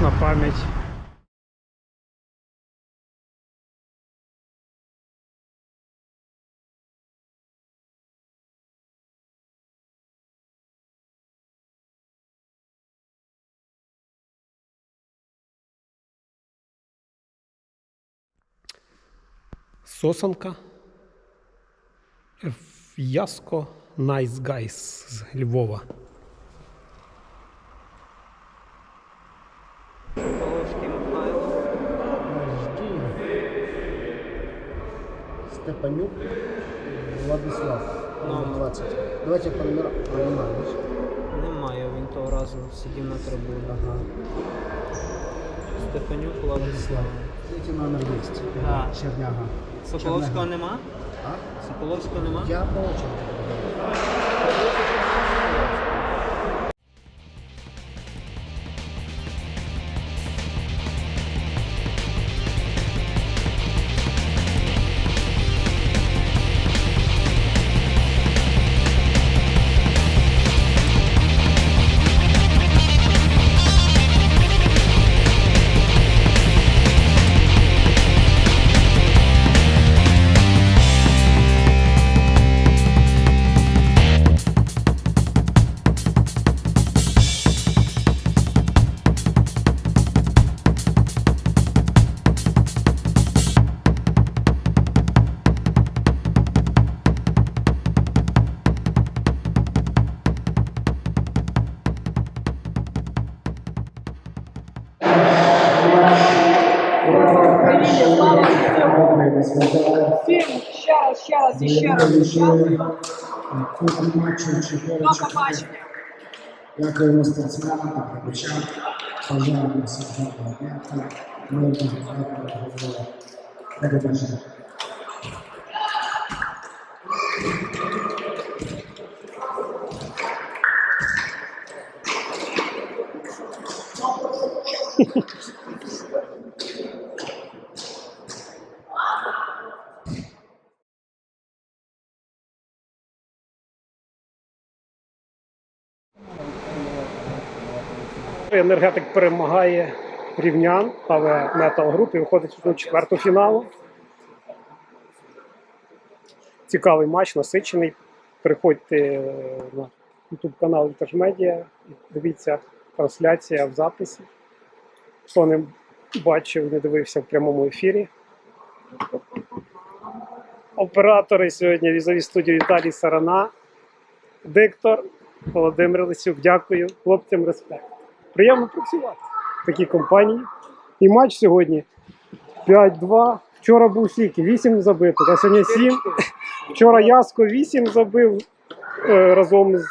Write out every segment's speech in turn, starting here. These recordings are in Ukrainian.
Вічна пам'ять. Сосанка. Найс Гайс з Львова. Степанюк Владислав. Номер. 20. Давайте по номерам. А, немає, він того разу сидів на трибуні. Ага. Степанюк Владислав. Третій номер є. Да. Черняга. Соколовського нема? А? Соколовського нема? Я по очереді. Раз, ще раз До побачення. Дякуємо спортсменам та глядачам. Бажаємо всім гарного дня та мирного дня. До побачення. Енергетик перемагає рівнян, ставить метал груп і виходить до четвертого фіналу. Цікавий матч, насичений. Приходьте на YouTube канал Вітажмедіа, дивіться трансляція в записі. Хто не бачив, не дивився в прямому ефірі. Оператори сьогодні візові студії Віталій Сарана, диктор Володимир Лисюк. Дякую. Хлопцям респект. Приємно працювати в такій компанії. І матч сьогодні 5-2. Вчора був скільки? 8 забитих, а сьогодні 7. Вчора Яско 8 забив е, разом з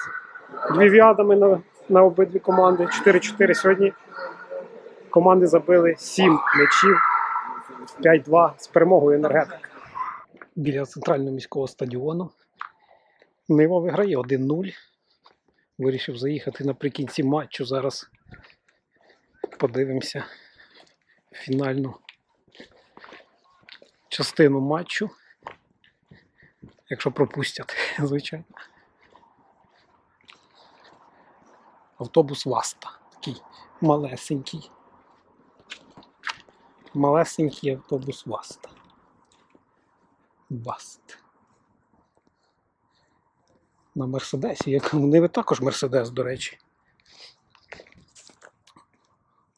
Львів'ядами на, на обидві команди. 4-4 сьогодні. Команди забили 7 м'ячів. 5-2 з перемогою енергетик. Біля центрального міського стадіону. Нива виграє 1-0. Вирішив заїхати наприкінці матчу. Зараз подивимося фінальну частину матчу. Якщо пропустять, звичайно. Автобус Васта. Такий малесенький. Малесенький автобус Васта. Васт. На Мерседесі. Ниви також Мерседес, до речі.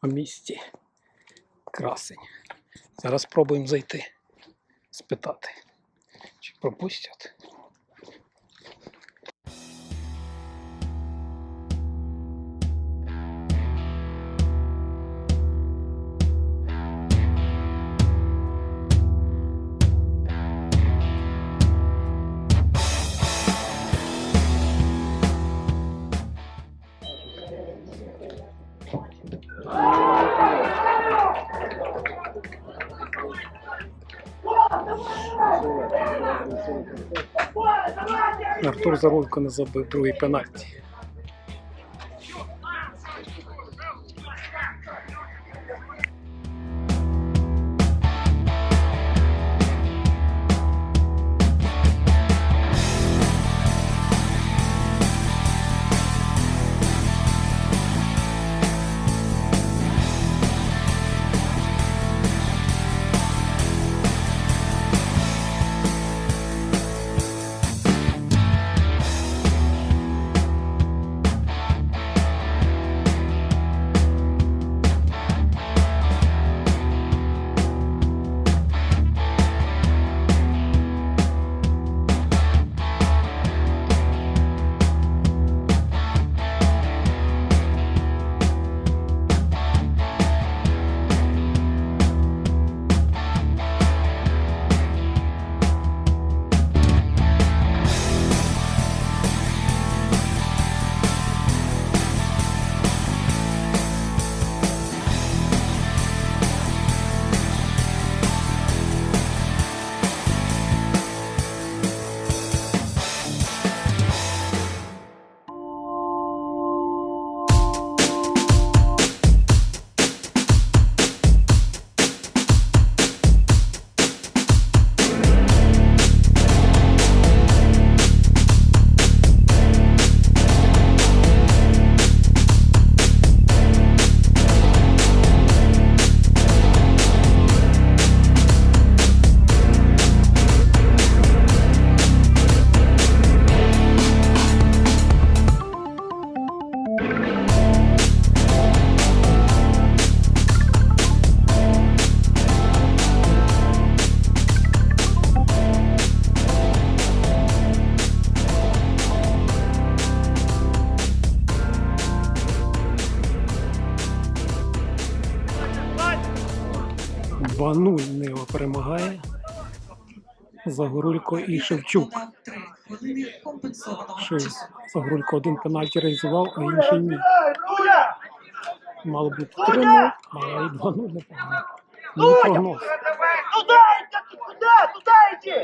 У місті. Красень. Зараз спробуємо зайти, спитати, чи пропустять. Артур Заровко не забив другий пенальті. 2-0 Нива перемагає. Загорулько і Шевчук. Додав три Шев. Загорулько один пенальті реалізував, а інший ні. Мало бути 3-0, а і 2-0 непогано. Мій прогноз. Туда иди, туда, туда иди!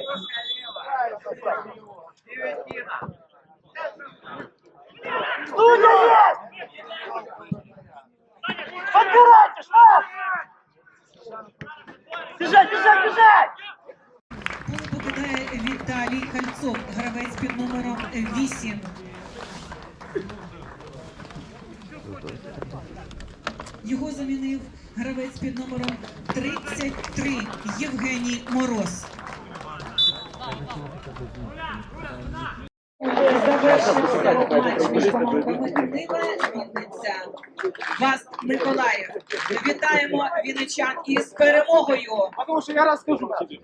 Студия есть! Подбирайте, шаг! Бежать, бежать, бежать! Гол покидає Віталій Кальцов, гравець під номером 8. Його замінив гравець під номером 33 Євгеній Мороз. Завершився матч між командами Нива Вас Миколаїв. Вітаємо віничан із перемогою. А тому що я розкажу тобі.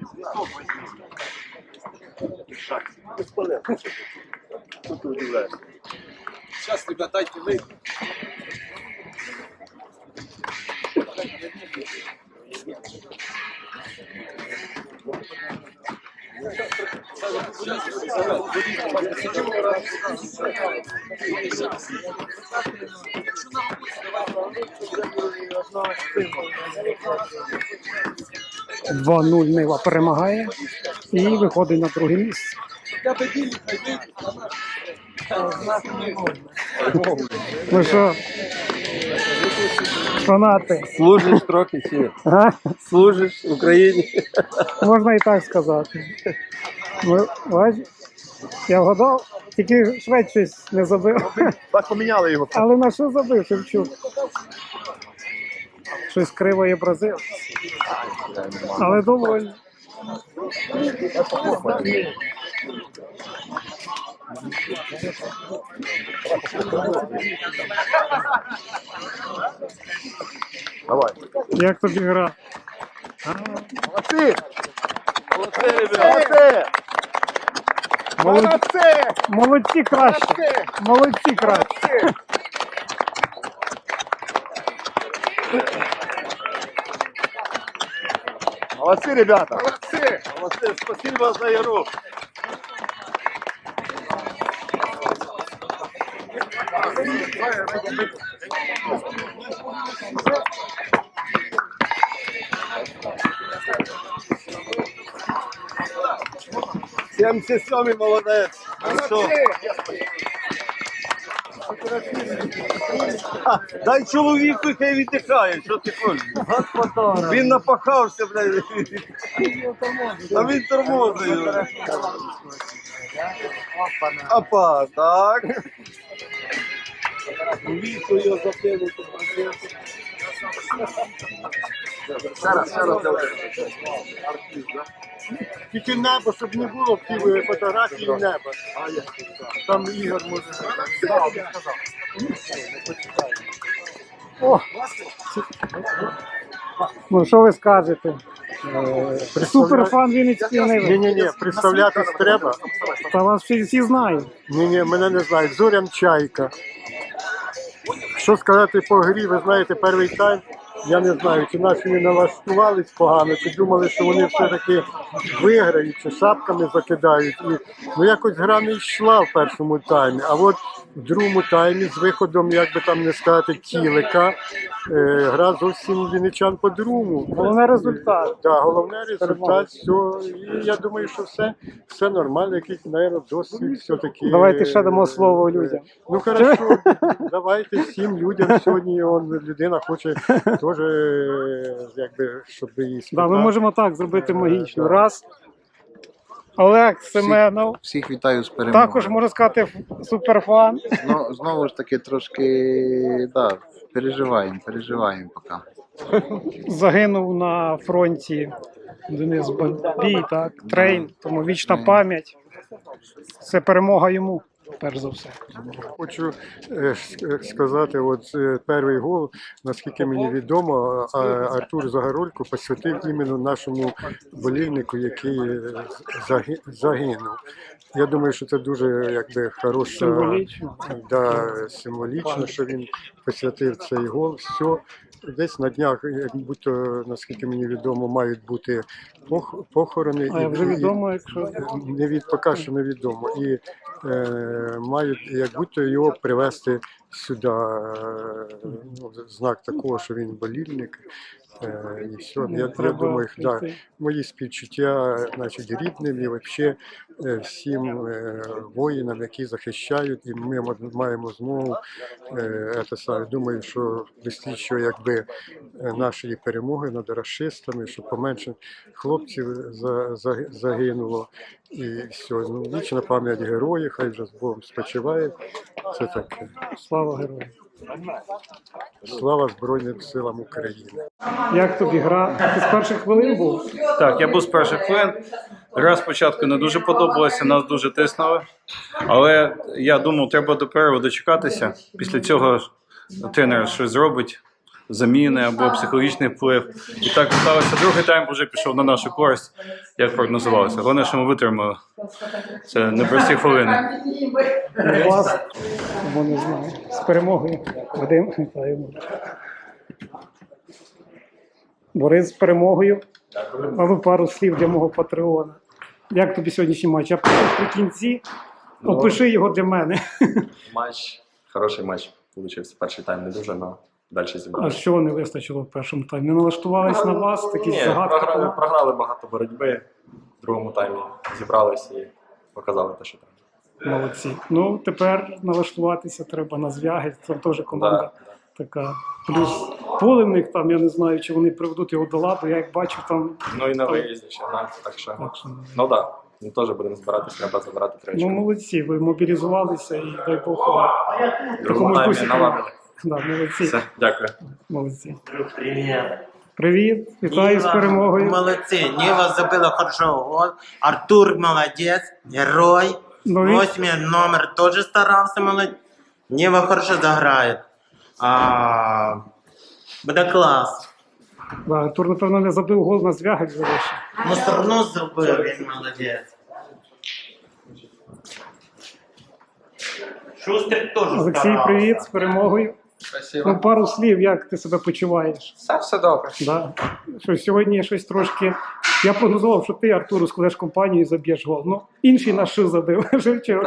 Сейчас, ребята, дайте вы. — 2-0 Нива перемагає і виходить на друге місце. Ну що, фанати, Служиш трохи чи а? служиш Україні. можна і так сказати. Ну, бач, я вгадав, тільки швець щось не забив. Так поміняли його. Але на що забив Шевчук? Щось криво є бразил. Але доволі. Давай. Як тобі гра? Молодці! Молодці, ребята! Молодці, Молодці, Молодці краще. Молодці краще. Молодцы, ребята! Молодцы! Молодцы! Спасибо за игру! Thank you. 77 молодець. Ну що? А, Дай чоловіку хай віддихає, що ти хочеш. Він напахався, блядь. А він тормозив. Опа, так. Віку його закинути. Зараз, зараз, давай. Артист, так? Тільки небо, щоб не було в тій фотографії неба. Там Ігор може. Ну що ви скажете? Суперфан Вінницької Ні, ні, ні, представлятись треба. Та вас всі, всі знають. Ні, ні, мене не знають. Зорян Чайка. Що сказати по грі, ви знаєте, перший тайм. Я не знаю, чи наші не налаштувались погано, чи думали, що вони все-таки виграють, чи шапками закидають. І, ну якось гра не йшла в першому таймі. А от в другому таймі з виходом, як би там не сказати, тілика, е, гра зовсім вінничан по-другому. Головне результат. Да, головне результат, все. І я думаю, що все, все нормально, якийсь, мабуть, досвід все-таки. Давайте ще дамо слово людям. Ну хорошо, давайте всім людям. Сьогодні он, людина хоче теж, е, якби, щоб її Да, ми можемо так зробити магічно. Раз. Олег Семенов. Всіх вітаю з перемогою. Також можна сказати суперфан. Ну, знову ж таки, трошки да, переживаємо, переживаємо поки. Загинув на фронті Денис Бабій, так, трейн, тому вічна пам'ять. Це перемога йому, перш за все. Хочу е, е, сказати, от е, перший гол, наскільки мені відомо, Артур Загорулько посвятив іменно нашому болівнику, який загинув. Я думаю, що це дуже якби хороша Символічно. Да, символічно, що він посвятив цей гол. Все. Десь на днях, як будь-то, наскільки мені відомо, мають бути пох- похорони. А вже відомо, якщо не від поки що невідомо. І е, мають як будь-то його привезти сюди. Е, ну, знак такого, що він болільник. Е, і все. Я, я треба думаю, да, мої співчуття значить, рідним і взагалі всім е, воїнам, які захищають, і ми ма- маємо змогу. Е, це саме. Думаю, що що якби е, нашої перемоги над расистами, щоб поменше хлопців за, за, загинуло. І все. Ну, вічна пам'ять героїв, хай вже з Богом спочиває. Це таке. слава героям. Слава Збройним силам України. Як тобі гра? Ти з перших хвилин був? Так, я був з перших хвилин. Гра спочатку не дуже подобалася, нас дуже тиснули. Але я думав, треба до перерву дочекатися. Після цього тренер щось зробить, заміни або психологічний вплив. І так сталося. Другий тайм вже пішов на нашу користь, як прогнозувалося. Головне, що ми витримали. Це непрості хвилини. У вас, бо не знаю, з перемогою. Вадим, вітаємо. Борис з перемогою. Але пару слів для мого патреона. Як тобі сьогоднішній матч? Пишу при кінці. Опиши його для мене. Матч, хороший матч получився. Перший тайм не дуже, але далі зібрали. А що не вистачило в першому таймі? Не налаштувались на вас, такі Ні, загадки. програли, програли багато боротьби. В другому таймі зібрались і показали те, що треба. Молодці. Ну, тепер налаштуватися треба на звяги. Це теж команда Да, така. Плюс поле в них там, я не знаю, чи вони приведуть його до ладу. Я як бачу там. Ну і на виїзді ще, да, так що. Так що, Ну так, да, ми теж будемо збиратись, треба забирати три ну, молодці, ви мобілізувалися і дай Бог. Другому таймі дусі. Да, молодці. Все, дякую. молодці. Привіт, вітаю з перемогою. Молодцы, Нива забила хорошо гол. Артур молодец, герой. Ну, Восьмий номер тоже старался, молодец. Нива хорошо заграет. А, буде клас. Да, Тур, напевно, не забив гол на звягах залишив. Ну, все одно забив, він молодець. Шустер теж Олексій, старався. привіт з перемогою. Ну, пару слів, як ти себе почуваєш? Все, все добре. Да. Що сьогодні щось трошки. Я прогнозував, що ти, Артуру, складеш компанію і заб'єш гол. Ну, інший на ши забив. Живчук.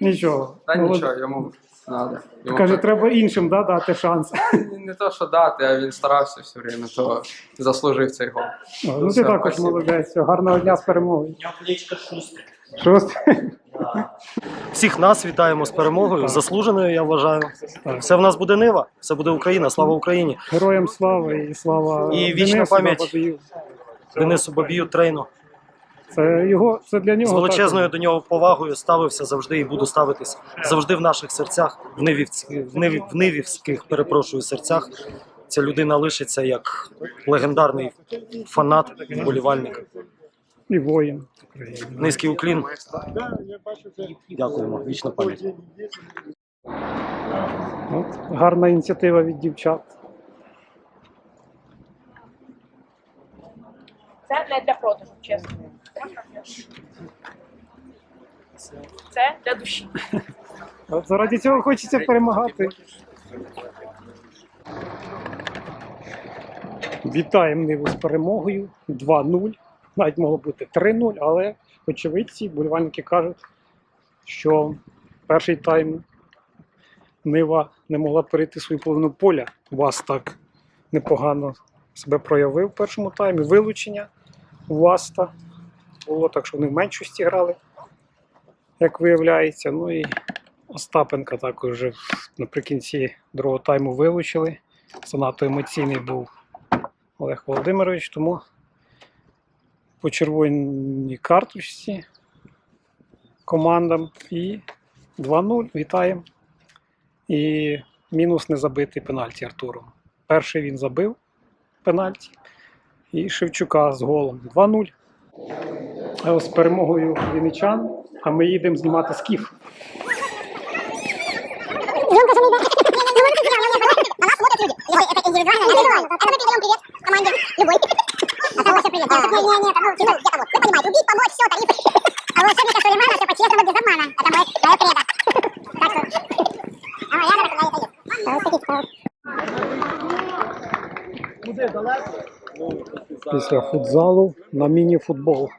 Нічого. Та Молод- нічого, йому надо. Йому Каже, треба іншим да, дати шанс. не то, що дати, а він старався все время, то заслужив цей гол. Ну, ти Все, також спасибо. молодець. Гарного дня з перемогою. Шостий. Всіх нас вітаємо з перемогою, заслуженою, я вважаю. Все в нас буде нива, все буде Україна, слава Україні. Героям слава і слава І вічна Денису пам'ять. Бабію. Денису Бабію трейну. Це його, це для нього. З величезною також. до нього повагою ставився завжди і буду ставитись завжди в наших серцях, в, нивівських, в, ниві, в нивівських, перепрошую, серцях. Ця людина лишиться як легендарний фанат, вболівальник. І воїн. України. Низький уклін. Дякуємо. Вічна пам'ять. От, гарна ініціатива від дівчат. Це не для продажу, чесно. Це для душі. От заради цього хочеться перемагати. Вітаємо Ниву з перемогою 2-0. Навіть могло бути 3-0, але очевидці, болівальники кажуть, що перший тайм Нива не могла перейти свою половину поля. Вас так непогано себе проявив в першому таймі. Вилучення Васта було так, що вони в меншості грали, як виявляється. Ну і Остапенка також вже наприкінці другого тайму вилучили. Занадто емоційний був Олег Володимирович, тому по червоній карточці командам і 2-0. Вітаємо. І мінус не забитий пенальті Артуром. Перший він забив пенальті. І Шевчука з голом 2-0. А ось з перемогою вінничан, а ми їдемо знімати скіф. Громко же мы... На нас смотрят люди. Это индивидуально, индивидуально. Это мы передаем привет команде любой. А того все привет. Нет, нет, нет, ну, чисто где-то вот. Вы понимаете, убить, помочь, все, тарифы. А волшебника Сулеймана все по-честному, без обмана. Это мое, мое кредо. Так что... А, я, наверное, когда это есть. Садись, після футзалу на міні-футбол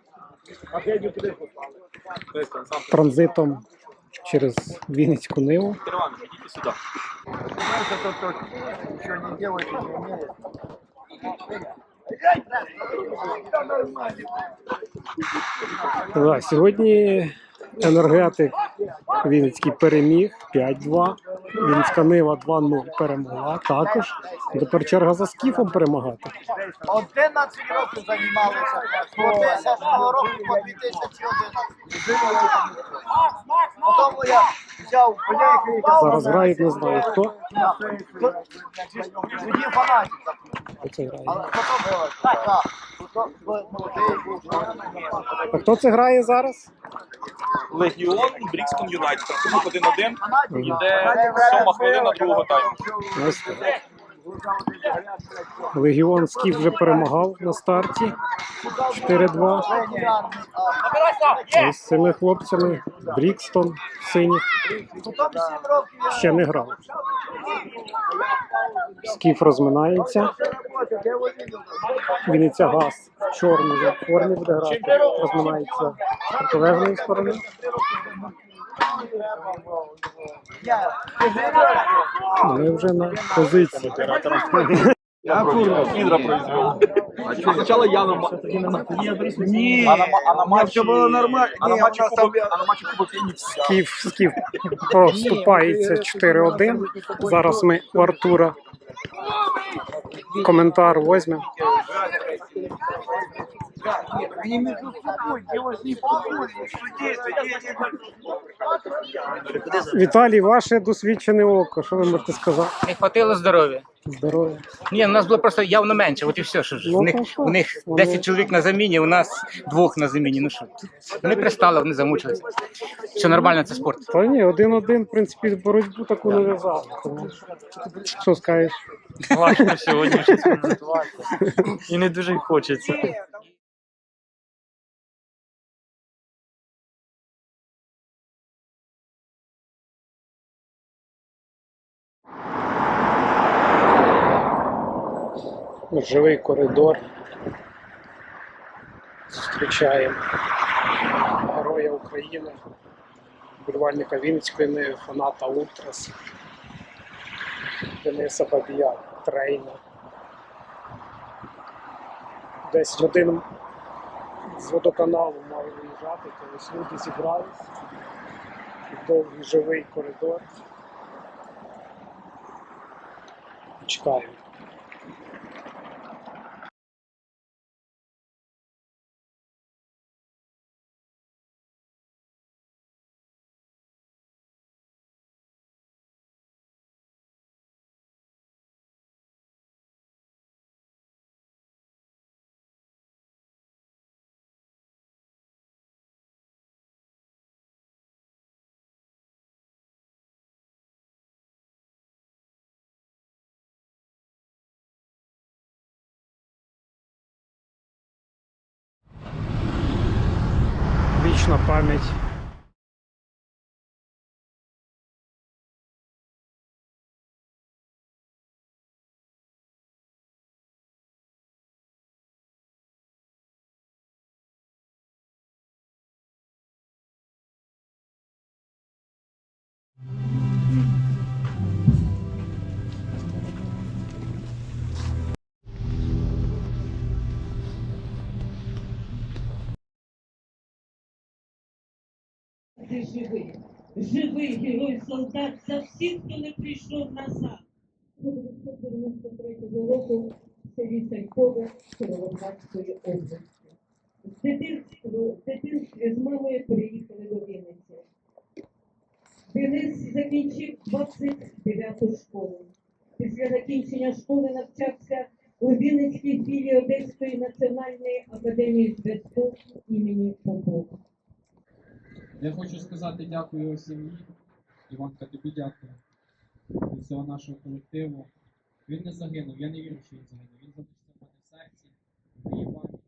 транзитом через Вінницьку Ниву. Да, сьогодні енергетик Вінницький переміг 5-2. Вінницька Нива 2-0 перемогла також. Тепер черга за скіфом перемагати. 11 років займалися. З 2000 року по 2011. Потім я взяв Зараз грають, не знаю хто. Тоді фанатів. Хто це грає. А хто це грає зараз? Легіон Брікстон Юнайтед. Рахунок 1-1. Мгм. Іде сьома хвилина другого тайму. Легіон Скіф вже перемагав на старті 4-2. Ось з цими хлопцями. Брікстон синіх Потім 7 років ще не грав. Скіф розминається. Вінниця газ чорний в формі буде грати. Розминається з протилежної сторони. Ми вже на позиції. Я Фідра произвел. А сначала я на Ні, а на, ма- а матчі... все було нормально. А на Ні, матчі Кубок, там- а на матчі Кубок Фенікс. Скіф, Скіф поступається 4-1. Зараз ми у Артура коментар візьмемо. Они между собой, делать не похоже, что действует. Віталій, ваше досвідчене око. Що ви можете сказати? Не хватило здоров'я. Здоров'я. Ні, у нас було просто явно менше, от і все. Що ж. Ну, у них, то у них Вони- 10 чоловік на заміні, у нас двох на заміні. Ну що, вони пристали, вони замучилися. Все нормально, це спорт. Та ні, один-один, в принципі, боротьбу таку не в'язав. Тому що скажеш? Важко сьогодні щось коментувати. І не дуже й хочеться. Живий коридор. Зустрічаємо героя України, болівальника Вінницької фаната Ультрас, Дениса Бабія, трейна. Десь годин з водоканалу мали виїжджати, то люди зібрались. Довгий живий коридор. Чекаємо. Вічна пам'ять. Ти живий, живий герой солдат за всіх, хто не прийшов назад. 1993 року селі Сайкове Кіровоградської області. Дитинстві, дитинстві з мамою приїхали до Вінниці. Денис закінчив 29-ту школу. Після закінчення школи навчався у Вінницькій філії Одеської національної академії зв'язку імені Попова. Я хочу сказати дякую сім'ї. Іванка, тобі дякую від всього нашого колективу. Він не загинув, я не вірю, що він загинув. Він залишився мене в серці, в моїй пам'яті.